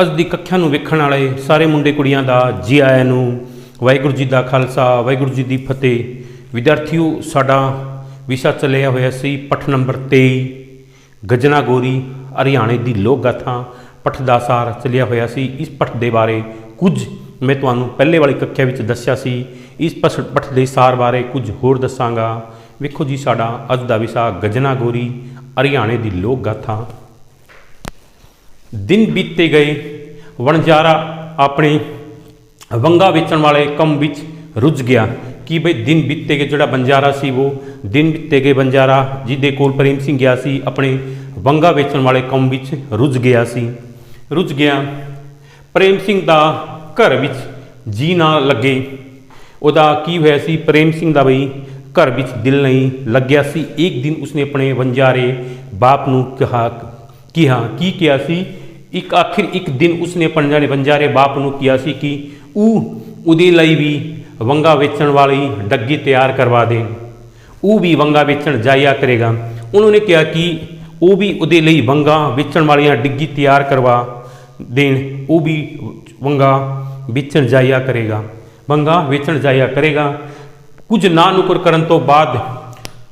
ਅੱਜ ਦੀ ਕੱਖਿਆ ਨੂੰ ਵੇਖਣ ਵਾਲੇ ਸਾਰੇ ਮੁੰਡੇ ਕੁੜੀਆਂ ਦਾ ਜੀ ਆਇਆਂ ਨੂੰ ਵਾਹਿਗੁਰੂ ਜੀ ਦਾ ਖਾਲਸਾ, ਵਾਹਿਗੁਰੂ ਜੀ ਦੀ ਫਤਿਹ। ਵਿਦਿਆਰਥੀਓ, ਸਾਡਾ ਵਿਸ਼ਾ ਚੱਲਿਆ ਹੋਇਆ ਸੀ ਪਠ ਨੰਬਰ 23 ਗਜਨਾ ਗੋਰੀ ਹਰਿਆਣੇ ਦੀ ਲੋਕ ਗਾਥਾ। ਪਠ ਦਾ ਸਾਰ ਚੱਲਿਆ ਹੋਇਆ ਸੀ। ਇਸ ਪਠ ਦੇ ਬਾਰੇ ਕੁਝ ਮੈਂ ਤੁਹਾਨੂੰ ਪਹਿਲੇ ਵਾਲੀ ਕੱਖਿਆ ਵਿੱਚ ਦੱਸਿਆ ਸੀ। ਇਸ ਪਸ- ਪਠ ਦੇ ਸਾਰ ਬਾਰੇ ਕੁਝ ਹੋਰ ਦੱਸਾਂਗਾ। ਵੇਖੋ ਜੀ, ਸਾਡਾ ਅੱਜ ਦਾ ਵਿਸ਼ਾ ਗਜਨਾ ਗੋਰੀ ਹਰਿਆਣੇ ਦੀ ਲੋਕ ਗਾਥਾ। ਦਿਨ ਬੀਤੇ ਗਏ। ਵਣਜਾਰਾ ਆਪਣੇ ਵੰਗਾ ਵੇਚਣ ਵਾਲੇ ਕੰਮ ਵਿੱਚ ਰੁੱਝ ਗਿਆ। ਕਿ ਬਈ ਦਿਨ ਬੀਤੇ ਗਏ ਜਿਹੜਾ ਬੰਜਾਰਾ ਸੀ ਉਹ? ਦਿਨ ਬੀਤੇ ਗਏ ਬੰਜਾਰਾ ਜਿਹਦੇ ਕੋਲ ਪ੍ਰੇਮ ਸਿੰਘ ਗਿਆ ਸੀ, ਆਪਣੇ ਵੰਗਾ ਵੇਚਣ ਵਾਲੇ ਕੰਮ ਵਿੱਚ ਰੁੱਝ ਗਿਆ ਸੀ। ਰੁੱਝ ਗਿਆ। ਪ੍ਰੇਮ ਸਿੰਘ ਦਾ ਘਰ ਵਿੱਚ ਜੀ ਨਾ ਲੱਗੇ। ਉਹਦਾ ਕੀ ਹੋਇਆ ਸੀ? ਪ੍ਰੇਮ ਸਿੰਘ ਦਾ ਬਈ ਘਰ ਵਿੱਚ ਦਿਲ ਨਹੀਂ ਲੱਗਿਆ ਸੀ। ਇੱਕ ਦਿਨ ਉਸਨੇ ਆਪਣੇ ਵੰਜਾਰੇ ਬਾਪ ਨੂੰ ਕਿਹਾ ਕਿ ਹਾਂ ਕੀ ਕਿਹਾ ਸੀ? ਇੱਕ ਆਖਿਰ ਇੱਕ ਦਿਨ ਉਸਨੇ ਪੰਜਾਰੇ ਵੰਜਾਰੇ ਬਾਪ ਨੂੰ ਕਿਹਾ ਸੀ ਕਿ ਉਹ ਉਹਦੇ ਲਈ ਵੀ ਵੰਗਾ ਵੇਚਣ ਵਾਲੀ ਡੱਗੀ ਤਿਆਰ ਕਰਵਾ ਦੇ। ਉਹ ਵੀ ਵੰਗਾ ਵੇਚਣ ਜਾਇਆ ਕਰੇਗਾ। ਉਹਨਾਂ ਨੇ ਕਿਹਾ ਕਿ ਉਹ ਵੀ ਉਹਦੇ ਲਈ ਵੰਗਾ ਵੇਚਣ ਵਾਲੀਆਂ ਡਿੱਗੀ ਤਿਆਰ ਕਰਵਾ ਦੇਣ। ਉਹ ਵੀ ਵੰਗਾ ਵੇਚਣ ਜਾਇਆ ਕਰੇਗਾ। ਵੰਗਾ ਵੇਚਣ ਜਾਇਆ ਕਰੇਗਾ। ਕੁਝ ਨਾ ਨੁਕਰ ਕਰਨ ਤੋਂ ਬਾਅਦ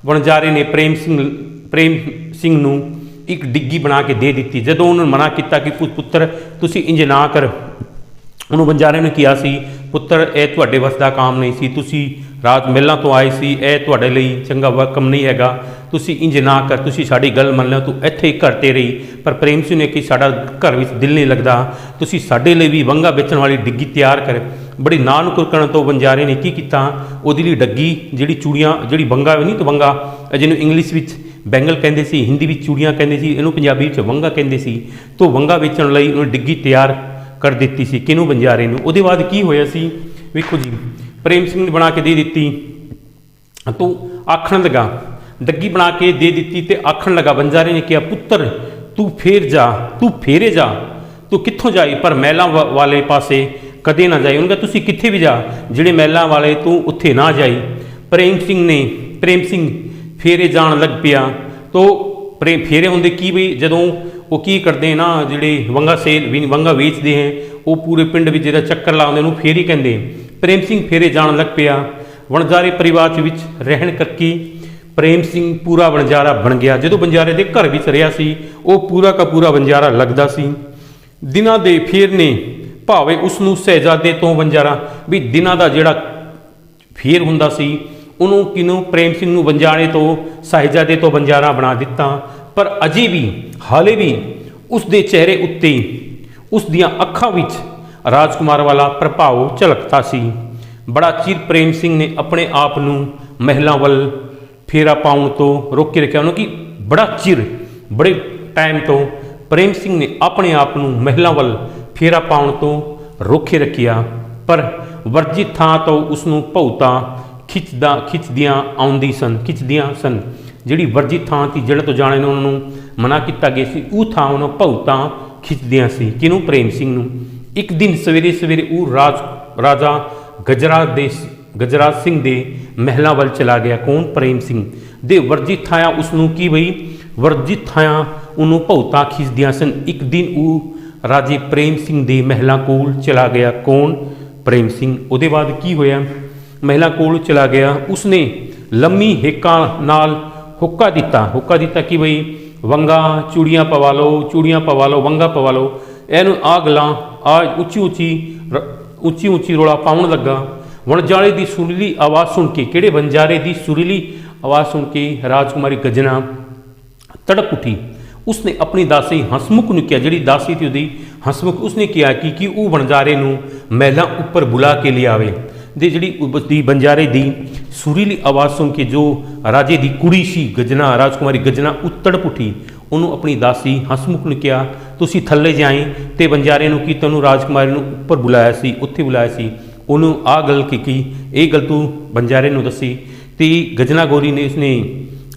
ਵਣਜਾਰੇ ਨੇ ਪ੍ਰੇਮ ਸਿੰਘ ਪ੍ਰੇਮ ਸਿੰਘ ਨੂੰ ਇੱਕ ਡਿੱਗੀ ਬਣਾ ਕੇ ਦੇ ਦਿੱਤੀ। ਜਦੋਂ ਉਹਨਾਂ ਨੇ ਮਨਾ ਕੀਤਾ ਕਿ ਪੁੱਤਰ, ਤੁਸੀਂ ਇੰਜ ਨਾ ਕਰ। ਉਹਨੂੰ ਬੰਜਾਰੇ ਨੇ ਕਿਹਾ ਸੀ, ਪੁੱਤਰ, ਇਹ ਤੁਹਾਡੇ ਵੱਸ ਦਾ ਕੰਮ ਨਹੀਂ ਸੀ। ਤੁਸੀਂ ਰਾਤ ਮਿਲਾਂ ਤੋਂ ਆਏ ਸੀ, ਇਹ ਤੁਹਾਡੇ ਲਈ ਚੰਗਾ ਵਕਮ ਨਹੀਂ ਹੈਗਾ। ਤੁਸੀਂ ਇੰਜ ਨਾ ਕਰ, ਤੁਸੀਂ ਸਾਡੀ ਗੱਲ ਮੰਨ ਲਿਓ, ਤੂੰ ਇੱਥੇ ਹੀ ਘਰ ਤੇ ਰਹੀ। ਪਰ ਪ੍ਰੇਮ ਸਿੰਘ ਨੇ ਕਿ ਸਾਡਾ ਘਰ ਵਿੱਚ ਦਿਲ ਨਹੀਂ ਲੱਗਦਾ। ਤੁਸੀਂ ਸਾਡੇ ਲਈ ਵੀ ਵੰਗਾ ਵੇਚਣ ਵਾਲੀ ਡਿੱਗੀ ਤਿਆਰ ਕਰ। ਬੜੀ ਨਾਂ ਨੂੰ ਕਰਨ ਤੋਂ ਬੰਜਾਰੇ ਨੇ ਕੀ ਕੀਤਾ? ਉਹਦੇ ਲਈ ਡੱਗੀ, ਜਿਹੜੀ ਚੂੜੀਆਂ, ਜਿਹੜੀ ਵੰਗਾ ਨਹੀਂ ਤਾਂ ਵੰਗਾ ਜਿਹਨੂੰ ਇੰਗਲਿਸ਼ ਵਿੱਚ ਬੈਂਗਲ ਕਹਿੰਦੇ ਸੀ, ਹਿੰਦੀ ਵਿੱਚ ਚੂੜੀਆਂ ਕਹਿੰਦੇ ਸੀ, ਇਹਨੂੰ ਪੰਜਾਬੀ ਵਿੱਚ ਵੰਗਾ ਕਹਿੰਦੇ ਸੀ। ਤੋਂ ਵੰਗਾ ਵੇਚਣ ਲਈ ਉਹਨੇ ਡਿੱਗੀ ਤਿਆਰ ਕਰ ਦਿੱਤੀ ਸੀ ਕਿਹਨੂੰ ਬੰਜਾਰੇ ਨੂੰ? ਉਹਦੇ ਬਾਅਦ ਕੀ ਹੋਇਆ ਸੀ? ਵੇਖੋ ਜੀ, ਪ੍ਰੇਮ ਸਿੰਘ ਨੇ ਬਣਾ ਕੇ ਦੇ ਦਿੱਤੀ। ਤੂੰ ਆਖਣ ਲਗਾ, ਡੱਗੀ ਬਣਾ ਕੇ ਦੇ ਦਿੱਤੀ ਤੇ ਆਖਣ ਲਗਾ ਬੰਜਾਰੇ ਨੇ ਕਿਹਾ, ਪੁੱਤਰ, ਤੂੰ ਫੇਰ ਜਾ, ਤੂੰ ਫੇਰੇ ਜਾ। ਤੂੰ ਕਿੱਥੋਂ ਜਾਈ ਪਰ ਮਹਿਲਾਂ ਵਾ- ਵਾਲੇ ਪਾਸੇ ਕਦੇ ਨਾ ਜਾਈ ਉਹਨਾਂ ਤੁਸੀਂ ਕਿੱਥੇ ਵੀ ਜਾ, ਜਿਹੜੇ ਮਹਿਲਾਂ ਵਾਲੇ ਤੂੰ ਉੱਥੇ ਨਾ ਜਾਈ। ਪ੍ਰੇਮ ਸਿੰਘ ਨੇ, ਪ੍ਰੇਮ ਸਿੰਘ ਫੇਰੇ ਜਾਣ ਲੱਗ ਪਿਆ। ਤੋ ਪ੍ਰੇਮ ਫੇਰੇ ਹੁੰਦੇ ਕੀ ਵੀ ਜਦੋਂ ਉਹ ਕੀ ਕਰਦੇ ਨਾ, ਜਿਹੜੇ ਵੰਗਾ ਸੇਲ ਵੀ ਵੰਗਾ ਵੇਚਦੇ ਹੈ, ਉਹ ਪੂਰੇ ਪਿੰਡ ਵਿੱਚ ਜਿਹੜਾ ਚੱਕਰ ਲਾਉਂਦੇ ਉਹਨੂੰ ਫੇਰੀ ਕਹਿੰਦੇ। ਪ੍ਰੇਮ ਸਿੰਘ ਫੇਰੇ ਜਾਣ ਲੱਗ ਪਿਆ। ਵਣਜਾਰੇ ਪਰਿਵਾਰ ਚ ਵਿੱਚ ਰਹਿਣ ਕਰਕੇ ਪ੍ਰੇਮ ਸਿੰਘ ਪੂਰਾ ਵਣਜਾਰਾ ਬਣ ਗਿਆ। ਜਦੋਂ ਵਣਜਾਰੇ ਦੇ ਘਰ ਵਿੱਚ ਰਿਹਾ ਸੀ, ਉਹ ਪੂਰਾ ਕਾ ਪੂਰਾ ਵਣਜਾਰਾ ਲੱਗਦਾ ਸੀ। ਦਿਨਾਂ ਦੇ ਫੇਰ ਨੇ ਭਾਵੇਂ ਉਸ ਨੂੰ ਸਹਿਜਾਦੇ ਤੋਂ ਵਣਜਾਰਾ, ਵੀ ਦਿਨਾਂ ਦਾ ਜਿਹੜਾ ਫੇਰ ਹੁੰਦਾ ਸੀ ਉਹਨੂੰ ਕਿਨੂੰ ਪ੍ਰੇਮ ਸਿੰਘ ਨੂੰ ਬੰਜਾਰੇ ਤੋਂ ਸਾਹਿਬਜ਼ਾਦੇ ਤੋਂ ਬੰਜਾਰਾ ਬਣਾ ਦਿੱਤਾ। ਪਰ ਅਜੇ ਵੀ, ਹਾਲੇ ਵੀ ਉਸ ਦੇ ਚਿਹਰੇ ਉੱਤੇ ਉਸ ਦੀਆਂ ਅੱਖਾਂ ਵਿੱਚ ਰਾਜਕੁਮਾਰ ਵਾਲਾ ਪ੍ਰਭਾਵ ਝਲਕਦਾ ਸੀ। ਬੜਾ ਚਿਰ ਪ੍ਰੇਮ ਸਿੰਘ ਨੇ ਆਪਣੇ ਆਪ ਨੂੰ ਮਹਿਲਾ ਵੱਲ ਫੇਰਾ ਪਾਉਣ ਤੋਂ ਰੋਕ ਕੇ ਰੱਖਿਆ। ਉਹਨੂੰ ਕਿ ਬੜਾ ਚਿਰ, ਬੜੇ ਟਾਈਮ ਤੋਂ ਪ੍ਰੇਮ ਸਿੰਘ ਨੇ ਆਪਣੇ ਆਪ ਨੂੰ ਮਹਿਲਾ ਵੱਲ ਫੇਰਾ ਪਾਉਣ ਤੋਂ ਰੋਕੇ ਰੱਖਿਆ। ਪਰ ਵਰਜਿਤ ਥਾਂ ਤੋਂ ਉਸ ਨੂੰ ਭੌਤਾ ਖਿੱਚਦਾ, ਖਿੱਚਦੀਆਂ ਆਉਂਦੀ ਸਨ, ਖਿੱਚਦੀਆਂ ਸਨ। ਜਿਹੜੀ ਵਰਜਿਤ ਥਾਂ ਸੀ, ਜਿਹੜੇ ਤੋਂ ਜਾਣੇ ਨੂੰ ਉਹਨਾਂ ਨੂੰ ਮਨਾ ਕੀਤਾ ਗਿਆ ਸੀ, ਉਹ ਥਾਂ ਉਹਨਾਂ ਭੌਤਾਂ ਖਿੱਚਦੀਆਂ ਸੀ। ਕਿਹਨੂੰ? ਪ੍ਰੇਮ ਸਿੰਘ ਨੂੰ। ਇੱਕ ਦਿਨ ਸਵੇਰੇ ਸਵੇਰੇ ਉਹ ਰਾਜ, ਰਾਜਾ ਗਜਰਾ ਦੇ ਗਜਰਾਜ ਸਿੰਘ ਦੇ ਮਹਿਲਾਂ ਵੱਲ ਚਲਾ ਗਿਆ। ਕੌਣ? ਪ੍ਰੇਮ ਸਿੰਘ। ਦੇ ਵਰਜਿਤ ਥਾਂ ਉਸ ਨੂੰ ਕੀ ਬਈ? ਵਰਜਿਤ ਥਾਂ ਉਹਨੂੰ ਭੌਤਾਂ ਖਿੱਚਦੀਆਂ ਸਨ। ਇੱਕ ਦਿਨ ਉਹ ਰਾਜੇ ਪ੍ਰੇਮ ਸਿੰਘ ਦੇ ਮਹਿਲਾਂ ਕੋਲ ਚਲਾ ਗਿਆ। ਕੌਣ? ਪ੍ਰੇਮ ਸਿੰਘ। ਉਹਦੇ ਬਾਅਦ ਕੀ ਹੋਇਆ? ਮਹਿਲਾ ਕੋਲ ਚਲਾ ਗਿਆ। ਉਸਨੇ ਲੰਮੀ ਹੇਕਾਂ ਨਾਲ ਹੁੱਕਾ ਦਿੱਤਾ। ਹੁੱਕਾ ਦਿੱਤਾ ਕਿ ਬਈ, ਵੰਗਾ ਚੂੜੀਆਂ ਪਵਾ ਲਓ, ਚੂੜੀਆਂ ਪਵਾ ਲਓ, ਵੰਗਾ ਪਵਾ ਲਓ। ਇਹਨੂੰ ਆ ਗਲਾਂ ਆ ਉੱਚੀ ਉੱਚੀ ਰ- ਉੱਚੀ ਉੱਚੀ ਰੋਲਾ ਪਾਉਣ ਲੱਗਾ। ਵਣਜਾਲੇ ਦੀ ਸੁਰੀਲੀ ਆਵਾਜ਼ ਸੁਣ ਕੇ, ਕਿਹੜੇ ਵਣਜਾਰੇ ਦੀ ਸੁਰੀਲੀ ਆਵਾਜ਼ ਸੁਣ ਕੇ ਰਾਜਕੁਮਾਰੀ ਗਜਨਾ ਤੜਕ ਉੱਠੀ। ਉਸਨੇ ਆਪਣੀ ਦਾਸੀ ਹਸਮੁਖ ਨੂੰ ਕਿਹਾ, ਜਿਹੜੀ ਦਾਸੀ ਸੀ ਉਹਦੀ ਹਸਮੁਖ, ਉਸਨੇ ਕਿਹਾ ਕਿ ਕਿ ਉਹ ਵਣਜਾਰੇ ਨੂੰ ਮਹਿਲਾ ਉੱਪਰ ਬੁਲਾ ਕੇ ਲਿਆਵੇ। ਦੇ ਜਿਹੜੀ ਦੀ ਬੰਜਾਰੇ ਦੀ ਸੁਰੀਲੀ ਆਵਾਜ਼ ਸੁਣ ਕੇ ਜੋ ਰਾਜੇ ਦੀ ਕੁੜੀ ਸੀ, ਗਜਨਾ, ਰਾਜਕੁਮਾਰੀ ਗਜਨਾ ਉੱਤੜ ਪੁੱਠੀ, ਉਹਨੂੰ ਆਪਣੀ ਦਾਸੀ ਹਸਮੁਖ ਨੇ ਕਿਹਾ, ਤੁਸੀਂ ਥੱਲੇ ਜਾਏ ਤੇ ਬੰਜਾਰੇ ਨੂੰ ਕੀ ਤੈਨੂੰ ਰਾਜਕੁਮਾਰੀ ਨੂੰ ਉੱਪਰ ਬੁਲਾਇਆ ਸੀ, ਉੱਥੇ ਬੁਲਾਇਆ ਸੀ? ਉਹਨੂੰ ਆ ਗੱਲ ਕੀ ਕੀ ਇਹ ਗੱਲ ਤੂੰ ਬੰਜਾਰੇ ਨੂੰ ਦੱਸੀ? ਤੇ ਗਜਨਾ ਗੋਰੀ ਨੇ ਉਸਨੇ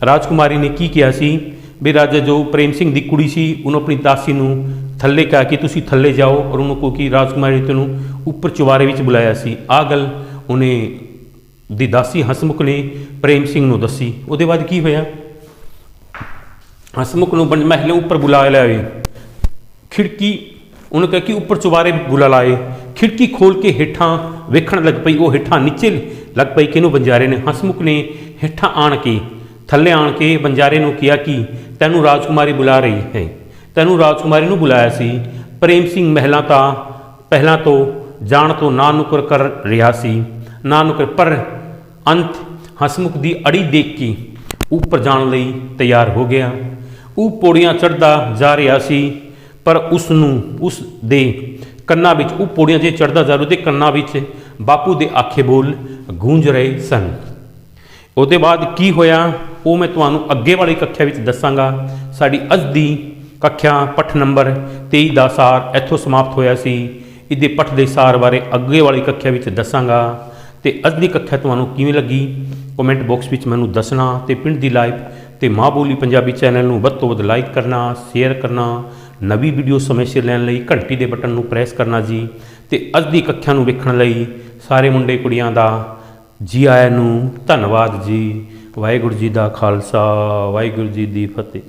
ਰਾਜਕੁਮਾਰੀ ਨੇ ਕੀ ਕਿਹਾ ਸੀ? ਵੀ ਰਾਜਾ ਜੋ ਪ੍ਰੇਮ ਸਿੰਘ ਦੀ ਕੁੜੀ ਸੀ, ਉਹਨੂੰ ਆਪਣੀ ਦਾਸੀ ਨੂੰ ਥੱਲੇ ਕਹਿ ਕਿ ਤੁਸੀਂ ਥੱਲੇ ਜਾਓ ਔਰ ਉਹਨੂੰ ਕਹੋ ਕਿ ਰਾਜਕੁਮਾਰੀ ਨੇ ਤੈਨੂੰ ਉੱਪਰ ਚੁਬਾਰੇ ਵਿੱਚ ਬੁਲਾਇਆ ਸੀ। ਆ ਗੱਲ ਉਹਨੇ ਦੀ ਦਾਸੀ ਹਸਮੁਖ ਨੇ ਪ੍ਰੇਮ ਸਿੰਘ ਨੂੰ ਦੱਸੀ। ਉਹਦੇ ਬਾਅਦ ਕੀ ਹੋਇਆ? ਹਸਮੁਖ ਨੂੰ ਬੰ- ਮਹਿਲੇ ਉੱਪਰ ਬੁਲਾ ਲਿਆਵੇ ਖਿੜਕੀ, ਉਹਨੇ ਕਿਹਾ ਕਿ ਉੱਪਰ ਚੁਬਾਰੇ ਬੁਲਾ ਲਾਏ। ਖਿੜਕੀ ਖੋਲ ਕੇ ਹੇਠਾਂ ਵੇਖਣ ਲੱਗ ਪਈ। ਉਹ ਹੇਠਾਂ ਨੀਚੇ ਲੱਗ ਪਈ ਕਿਨੂੰ ਬੰਜਾਰੇ ਨੇ। ਹਸਮੁਖ ਨੇ ਹੇਠਾਂ ਆਣ ਕੇ, ਥੱਲੇ ਆਣ ਕੇ ਬੰਜਾਰੇ ਨੂੰ ਕਿਹਾ ਕਿ ਤੈਨੂੰ ਰਾਜਕੁਮਾਰੀ ਬੁਲਾ ਰਹੀ ਹੈ। ਤੈਨੂੰ ਰਾਜਕੁਮਾਰੀ ਨੂੰ ਬੁਲਾਇਆ ਸੀ। ਪ੍ਰੇਮ ਸਿੰਘ ਮਹਿਲਾ ਤਾਂ, ਪਹਿਲਾਂ ਤੋਂ ਜਾਣ ਤੋਂ ਨਾ ਨੁਕਰ ਕਰ ਰਿਹਾ ਸੀ। ਨਾ ਪਰ ਅੰਤ ਹਸਮੁਖ ਦੀ ਅੜੀ ਦੇਖ ਕੇ ਉੱਪਰ ਜਾਣ ਲਈ ਤਿਆਰ ਹੋ ਗਿਆ। ਉਹ ਪੌੜੀਆਂ ਚੜਦਾ ਜਾ ਰਿਹਾ ਸੀ, ਪਰ ਉਸ ਨੂੰ ਉਸ ਦੇ ਕੰਨਾਂ ਵਿੱਚ, ਉਹ ਪੌੜੀਆਂ ਜੇ ਚੜਦਾ ਜਾ ਰਿਹਾ, ਉਹਦੇ ਕੰਨਾਂ ਵਿੱਚ ਬਾਪੂ ਦੇ ਆਖੇ ਬੋਲ ਗੂੰਜ ਰਹੇ ਸਨ। ਉਹਦੇ ਬਾਅਦ ਕੀ ਹੋਇਆ? ਉਹ ਮੈਂ ਤੁਹਾਨੂੰ ਅੱਗੇ ਵਾਲੀ ਕੱਖਿਆ ਵਿੱਚ ਦੱਸਾਂਗਾ। ਸਾਡੀ ਅੱਜ ਦੀ ਕੱਖਿਆ ਪਠ ਨੰਬਰ 23 ਦਾ ਸਾਰ ਇੱਥੋਂ ਸਮਾਪਤ ਹੋਇਆ ਸੀ। ਇਹਦੇ ਪਠ ਦੇ ਸਾਰ ਬਾਰੇ ਅੱਗੇ ਵਾਲੀ ਕੱਖਿਆ ਵਿੱਚ ਦੱਸਾਂਗਾ। ਤੇ ਅੱਜ ਦੀ ਕੱਖਿਆ ਤੁਹਾਨੂੰ ਕਿਵੇਂ ਲੱਗੀ? ਕਮੈਂਟ ਬਾਕਸ ਵਿੱਚ ਮੈਨੂੰ ਦੱਸਣਾ ਤੇ ਪਿੰਡ ਦੀ ਲਾਈਵ ਤੇ ਮਾਂ ਬੋਲੀ ਪੰਜਾਬੀ ਚੈਨਲ ਨੂੰ ਵੱਧ ਤੋਂ ਵੱਧ ਲਾਈਕ ਕਰਨਾ ਸ਼ੇਅਰ ਕਰਨਾ, ਨਵੀਂ ਵੀਡੀਓ ਸਮੇਂ ਸਿਰ ਲੈਣ ਲਈ ਘੰਟੀ ਦੇ ਬਟਨ ਨੂੰ ਪ੍ਰੈਸ ਕਰਨਾ ਜੀ। ਤੇ ਅੱਜ ਦੀ ਕੱਖਿਆ ਨੂੰ ਵੇਖਣ ਲਈ ਸਾਰੇ ਮੁੰਡੇ ਕੁੜੀਆਂ ਦਾ ਜੀ ਆਇਆਂ ਨੂੰ ਧੰਨਵਾਦ ਜੀ। ਵਾਹਿਗੁਰੂ ਜੀ ਦਾ ਖਾਲਸਾ, ਵਾਹਿਗੁਰੂ ਜੀ ਦੀ ਫਤਿਹ।